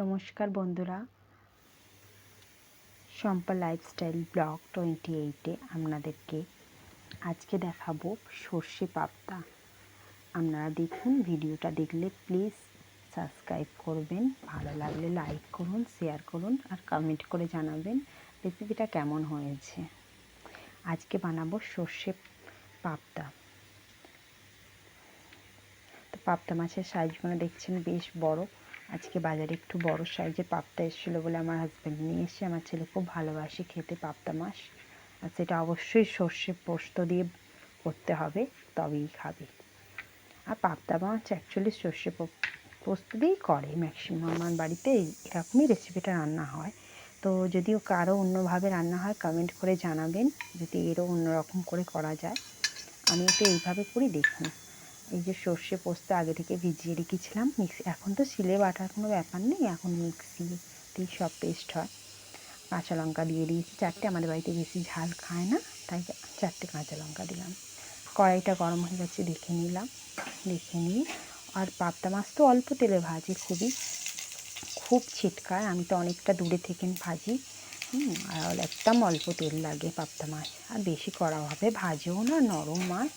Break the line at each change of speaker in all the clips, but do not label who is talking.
নমস্কার বন্ধুরা। Shampa lifestyle blog twenty এইটে আপনাদেরকে আজকে দেখাবো সর্ষে পাবদা। আপনারা দেখুন, ভিডিওটা দেখলে প্লিজ সাবস্ক্রাইব করবেন, ভালো লাগলে লাইক করুন শেয়ার করুন আর কমেন্ট করে জানাবেন রেসিপিটা কেমন হয়েছে। আজকে বানাবো সর্ষে পাবদা। তো পাবদা মাছের সাইজগুলো দেখছেন বেশ বড়। আজকে বাজারে একটু বড় সাইজের পাবদা এসেছিল বলে আমার হাজব্যান্ড নিয়ে এসে আমার ছেলে খুব ভালোবাসে খেতে পাবদা মাছ। আর সেটা অবশ্যই সর্ষে পোস্ত দিয়ে করতে হবে, তবেই খাবে। আর পাবদা মাছ অ্যাকচুয়ালি সর্ষে পোস্ত দিয়েই করে ম্যাক্সিমাম আমার বাড়িতে, এরকমই রেসিপিটা রান্না হয়। তো যদিও কারও অন্যভাবে রান্না হয় কমেন্ট করে জানাবেন, যদি এরও অন্যরকম করে করা যায়। আমি তো এইভাবে করি, দেখুন। এই যে সর্ষে পোস্ত আগে থেকে ভিজিয়ে রেখেছিলাম মিক্সি এখন তো শিলে বাটার কোনো ব্যাপার নেই, এখন মিক্সিতেই সব পেস্ট হয়। কাঁচা লঙ্কা দিয়ে দিয়েছি, চারটে আমাদের বাড়িতে বেশি ঝাল খায় না, তাই চারটে কাঁচা লঙ্কা দিলাম। কড়াইটা গরম হয়ে গেছে, দেখে নিলাম, দেখে নিয়ে। আর পাবদা মাছ তো অল্প তেলে ভাজি, খুবই, খুব ছিটকায়, আমি তো অনেকটা দূরে থেকে ভাজি। আর একদম অল্প তেল লাগে পাবদা মাছ। আর বেশি করা হবে, ভাজেও না, নরম মাছ।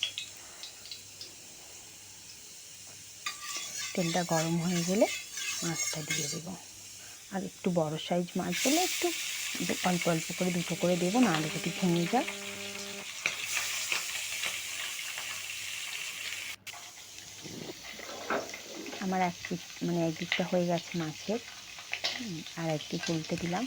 তেলটা গরম হয়ে গেলে মাছটা দিয়ে দেবো। আর একটু বড় সাইজ মাছ হলে একটু অল্প অল্প করে দুটো করে দেবো, নাহলে যদি ভেঙে যায়। আমার এক পিস মানে একদিকটা হয়ে গেছে মাছের। আর একদিক উল্টে দিলাম।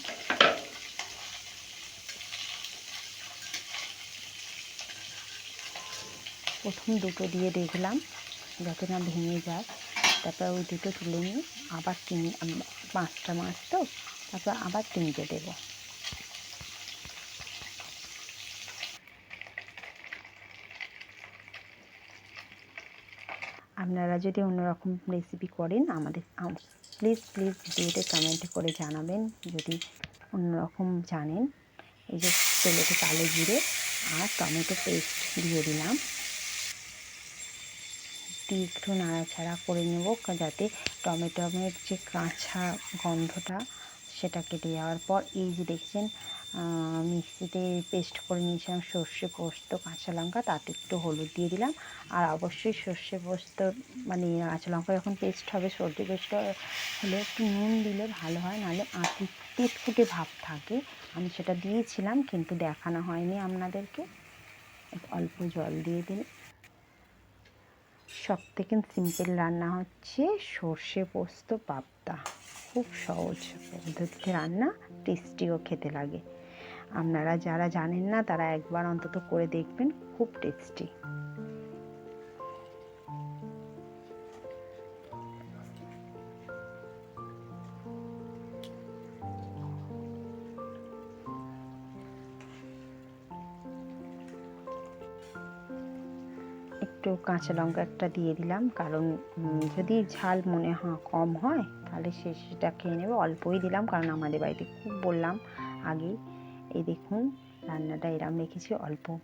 প্রথম দুটো দিয়ে দেখলাম, যাতে না ভেঙে যায়। তারপর ওই দুটো তুলে নিয়ে আবার তিন পাঁচটা মাছ তো, তারপর আবার তিনটে দেবো। আপনারা যদি অন্যরকম রেসিপি করেন আমাদের প্লিজ প্লিজ ভিডিওতে কমেন্ট করে জানাবেন। যদি অন্যরকম জানেন, এই যে তেলেতে কালো জিরে আর টমেটো পেস্ট দিয়ে দিলাম। দিয়ে একটু নাড়াচাড়া করে নেব যাতে টমেটোমের যে কাঁচা গন্ধটা সেটা কেটে যাওয়ার পর, এই যে দেখছেন মিক্সিতে পেস্ট করে নিয়েছিলাম সর্ষে পোস্ত, কাঁচা লঙ্কা, তাতে একটু হলুদ দিয়ে দিলাম। আর অবশ্যই সর্ষে পোস্ত মানে কাঁচা লঙ্কা যখন পেস্ট হবে, সর্ষে পেস্ট হলে একটু নুন দিলে ভালো হয়, নাহলে আঁটি ফুটে ভাব থাকে। আমি সেটা দিয়েছিলাম, কিন্তু দেখানো হয়নি আপনাদেরকে। অল্প জল দিয়ে দিন সব থেকে সিম্পল রান্না হচ্ছে সর্ষে পোস্ত পাবদা। খুব সহজ পদ্ধতিতে রান্না টেস্টিও খেতে লাগে। আপনারা যারা জানেন না, তারা একবার অন্তত করে দেখবেন, খুব টেস্টি একটু কাঁচা লঙ্কা একটা দিয়ে দিলাম, কারণ যদি ঝাল মনে হয় কম হয়, তাহলে সে সেটা খেয়ে নেবে। অল্পই দিলাম, কারণ আমাদের বাড়িতে খুব বললাম আগে এই দেখুন, রান্নাটা এরম রেখেছি, অল্প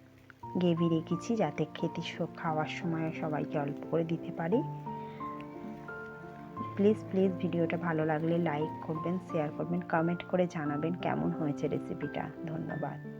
গ্রেভি রেখেছি যাতে খেতে খাওয়ার সময় সবাইকে অল্প করে দিতে পারি। প্লিজ প্লিজ ভিডিওটা ভালো লাগলে লাইক করবেন, শেয়ার করবেন, কমেন্ট করে জানাবেন কেমন হয়েছে রেসিপিটা। ধন্যবাদ।